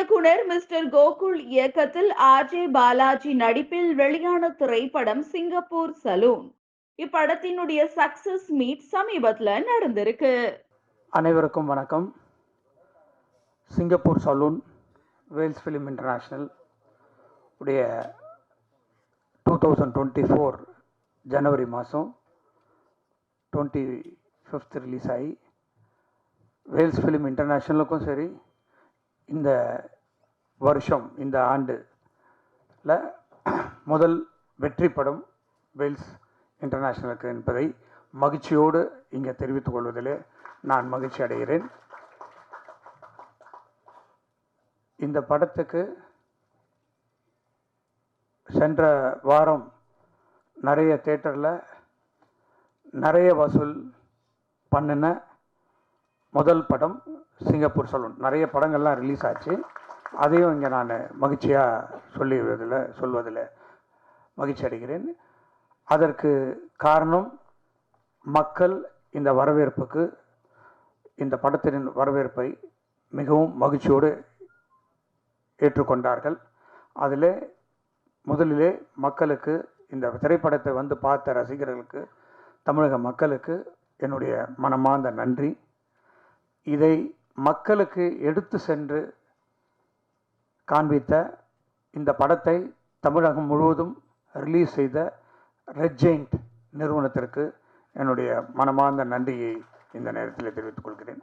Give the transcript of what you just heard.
இயக்குனர் மிஸ்டர் கோகுல் இயக்கத்தில் ஆர்ஜே பாலாஜி நடிப்பில் வெளியான திரைப்படம் சிங்கப்பூர் சலூன். இப்படத்தினுடைய சக்சஸ் மீட் சமீபத்தில் நடந்திருக்கு. அனைவருக்கும் வணக்கம். Singapore Saloon Vels Film International உடைய டூ தௌசண்ட் டுவெண்ட்டி ஃபோர் ஜனவரி மாதம் டுவெண்ட்டி ஃபிஃப்த் ரிலீஸ் ஆகி வேல்ஸ் ஃபிலிம் இன்டர்நேஷ்னலுக்கும் சரி இந்த வருஷம் இந்த ஆண்டுல முதல் வெற்றி படம் வெல்ஸ் இன்டர்நேஷ்னலுக்கு என்பதை மகிழ்ச்சியோடு இங்கே தெரிவித்துக் கொள்வதிலே நான் மகிழ்ச்சி அடைகிறேன். இந்த படத்துக்கு சென்ற வாரம் நிறைய தேட்டரில் நிறைய வசூல் பண்ணின முதல் படம் சிங்கப்பூர் சலூன். நிறைய படங்கள்லாம் ரிலீஸ் ஆச்சு. அதையும் இங்கே நான் மகிழ்ச்சியாக சொல்லிடுவதில் சொல்வதில் மகிழ்ச்சி அடைகிறேன். அதற்கு காரணம் மக்கள் இந்த வரவேற்புக்கு இந்த படத்தின் வரவேற்பை மிகவும் மகிழ்ச்சியோடு ஏற்றுக்கொண்டார்கள். அதில் முதலிலே மக்களுக்கு இந்த திரைப்படத்தை வந்து பார்த்த ரசிகர்களுக்கு தமிழக மக்களுக்கு என்னுடைய மனமார்ந்த நன்றி. இதை மக்களுக்கு எடுத்து சென்று காண்பித்த இந்த படத்தை தமிழகம் முழுவதும் ரிலீஸ் செய்த ரெட் ஜெயிண்ட் நிறுவனத்திற்கு என்னுடைய மனமார்ந்த நன்றியை இந்த நேரத்தில் தெரிவித்துக் கொள்கிறேன்.